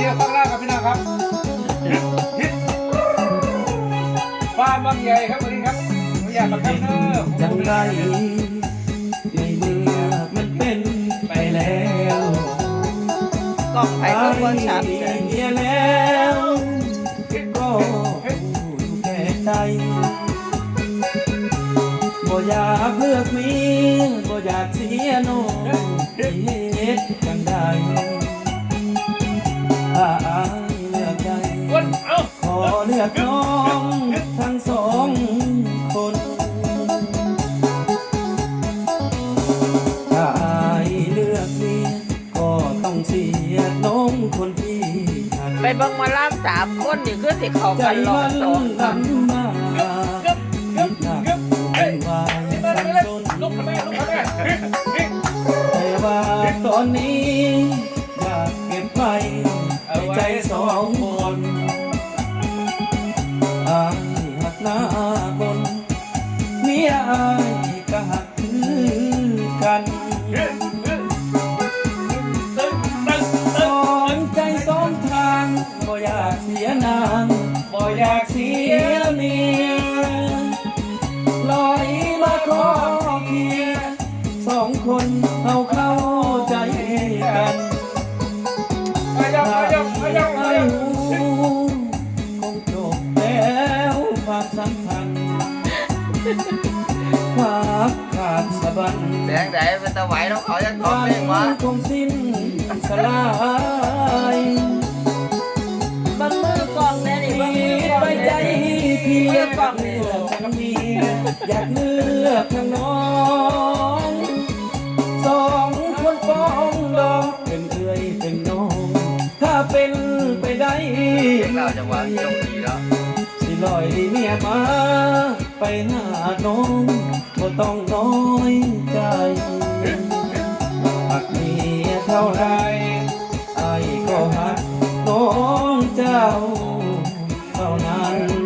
ดียวข้างล่างครับพี่น้องครับฮิตบ้านบางใหญ่ครับวันนี้ครับไม่อยากมาครับเนอจังไรใมันเป็นไปแล้วกองไปก็ควรชัดเมียแล้วก็แก่ใจบ่อยากเลือกมีบ่อยากเสียน้องเฮ็ดจังได้ อเลือกน้องทั้งสองคนถ้าอายเลือกเมียก็ต้องเสียน้องคนที่หักไปเบิ่งหมาล่ามสามคนนี่คือสิเขาใจกันรอมับนสองลำมาเกือบเกือบหนักเกือบเป็นวายนี่มาสันเลยจนลุกขึ้นมาลุกขึ้นมาแต่ว่าตอนนี้ อยากเสียเมียลอยมาขอเพียงสองคนเอาเข้าใจกันไปยังไปยังไปยังไปไม่ยังรู้คงจบแล้วความสัมพันธ์ความขาดสะบันแดงไหนเป็นตะไหวน้องเขาจะท้องมันเองวะคงสิ้นสลาย แน่นี่เพียมือกเลือกทางนี้อยากเลือกทางน้องสองคนฟ้องดองเป็นเอื้อยเป็นน้อง ถ้าเป็นไปได้เราจะวางตรงนี้แล้วสิลอยเมียมา ไปหาน้องบ่ต้องน้อยใจหากเมียเท่าไรไอ้ก็หักน้องเจ้าเท่านั้น